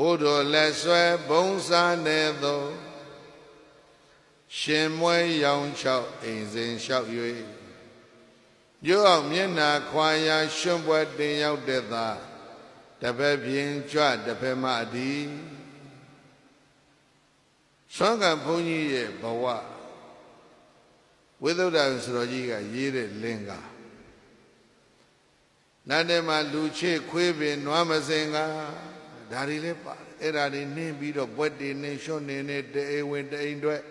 အိုးတော်လက်ဆွဲဘုံစားနေသောရှင်မွဲရောင်ချောက်အိမ်စဉ်လျှောက်၍မြို့အောင်မျက်နာခွာရာရွှွန့်ပွဲတင်ရောက်တဲ့သာတပည့်ပြင်းကြွတပည့်မအဒီဆွမ်းကံဘုန်းကြီးရဲ့ဘဝဝိသုဒ္ဓဆရာကြီးကရေးတဲ့လင်္ကာနတ်တဲ့မှာလူချစ်ခွေးပင်နွားမစင်က ဒါတွေလည်းပါတယ်အဲ့ဒါတွေနင်းပြီးတော့ဘွက်တွေနင်းရွှွန့်နေနေတအိမ်ဝင်တအိမ်တွေ့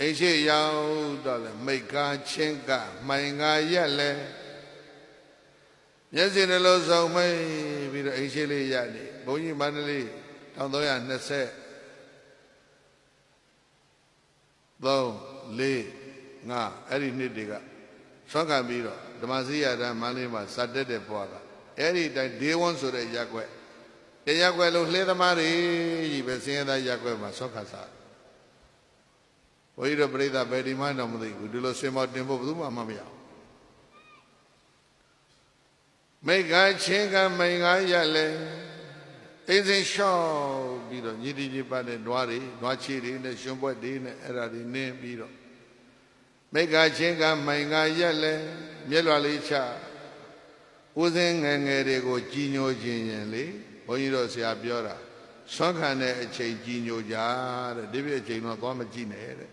အိမ်ရှိရောက်တော့လေမိတ်ကားချင်းကမှိုင်ကားရက်လဲမျက်စိနှလုံးစုံမိတ်ပြီးတော့အိမ်ရှိလေးရနေဘုန်းကြီးမန္တလေး1320 3 4 5အဲ့ဒီနှစ်တွေကဆွမ်းခံပြီးတော့ဓမ္မစရိယာတမန္တလေးမှာစတက်တဲ့ဘွားကအဲ့ဒီတိုင်းဒေဝွန်ဆိုတဲ့ရက်ွက် တရက်ွက်လုံးလှေသမားတွေကြီးပဲစင်ရသားရက်ွက်မှာဆွမ်းခံစားဘုန်းကြီးတို့ပြိဿဘယ်ဒီမှတော့မသိဘူးဒီလိုစင်မောတင်ဖို့ဘယ်သူမှမမရဘူးမိကချင်းကမိန်ကားရက်လဲအိမ်စဉ်ရှော့ပြီးတော့ညီတီညီပတ်တဲ့ဓွားတွေဓွားချီတွေနဲ့ရှင်ဘွက်တွေနဲ့အဲ့ဒါတွေနင်းပြီးတော့မိကချင်းကမိုင်ကရက်လဲမျက်လွှာလေးချဦးစင်းငယ်ငယ်တွေကိုကြီးညိုခြင်းရင်လေ ဘုန်းကြီးတို့ဆရာပြောတာဆွမ်းခံတဲ့အချိန်ကြီးညိုကြတဲ့ဒီပြည့်အချိန်တော့သွားမကြည့်နဲ့တဲ့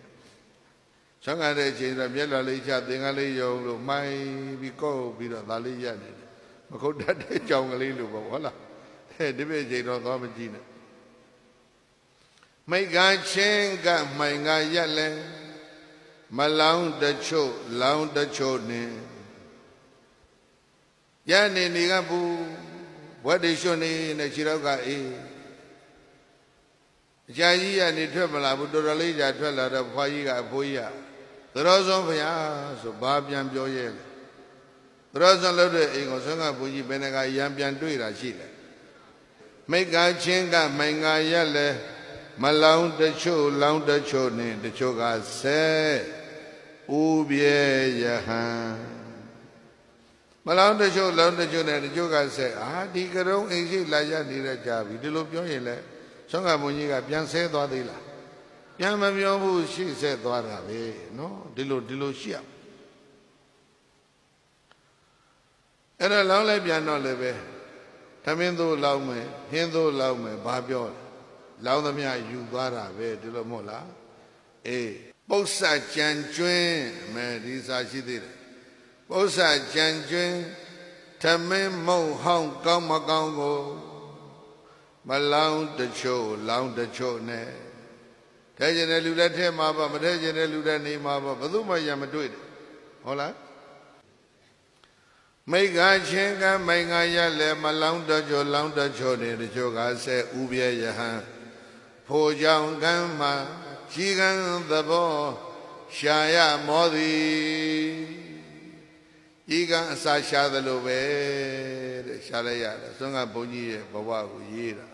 ဆွမ်းခံတဲ့အချိန်တော့မျက်လွှာလေးချသင်္ကန်းလေးယုံလို့မိုင်းပြီးကောက်ပြီးတော့ဒါလေးရက်နေတယ်မခုတ်တတ်တဲ့ကြောင်ကလေးလိုပေါ့ဟုတ်လားအဲဒီပြည့်အချိန်တော့သွားမကြည့်နဲ့မိကချင်းကမိုင်ကရက်လဲမလောင်းတချို့လောင်းတချို့နဲ့ရနေနေကဘူး ဘွက်တွေရွှွနေနဲ့ခြေတော့ကအေးအကြာကြီးကနေထွက်မလာဘူးတော်တော်လေးကြာထွက်လာတော့ဘွားကြီးကအဖိုးကြီးကသရောစွန်ဖရာဆိုဘာပြန်ပြောရဲလဲသရောစွန်လို့တဲ့အိမ်ကိုဆွမ်းကဘုန်းကြီးဘယ်နှကရံပြန်တွေ့တာရှိလဲမိကချင်းကမိုင်ကရက်လဲမလောင်းတချို့လောင်းတချို့နဲ့တချို့ကဆဲဥပြေယဟံ မလောင်းတချို့လောင်းတချို့နဲ့တချို့ကဆဲအာဒီကရုံအိမ်ရှိလာရနေတဲ့ကြပြီဒီလိုပြောရင်လဲဆောင်းကမွန်ကြီးကပြန်ဆဲသွားသေးလားပြန်မပြောဘူးရှိဆဲသွားတာပဲနော်ဒီလိုဒီလိုရှိရအဲ့တော့လောင်းလိုက်ပြန်တော့လည်းပဲသမင်းသို့လောင်းမယ်ဟင်းသို့လောင်းမယ်ဘာပြောလဲလောင်းသမျှယူသွားတာပဲဒီလိုမဟုတ်လားအေးပု္ပ္ပစာကြံကျွင်းမယ်ဒီစာရှိသေးတယ် ပု္ပ္ပစာကြံကျွင်းသမင်းမုံဟောင်းကောင်းမကောင်းကိုမလောင်းတချို့လောင်းတချို့နဲ့ထဲကျင်တဲ့လူလက်ထဲမှာပါမထဲကျင်တဲ့လူလက်နေမှာပါဘယ်သူမှရမတွေ့တယ်ဟုတ်လားမိကချင်းကမိငါရလဲမလောင်းတချို့လောင်းတချို့နဲ့တချို့ကဆဲဥပြဲယဟန်ဖို့ကြောင့်ကမ်းမှာကြီးကံသဘောရှာရမောသည် ကြီးကံအစာရှာသလိုပဲတဲ့ရှာလိုက်ရတယ်သွန်ကဘုန်းကြီးရဲ့ဘဝကိုရေးတာ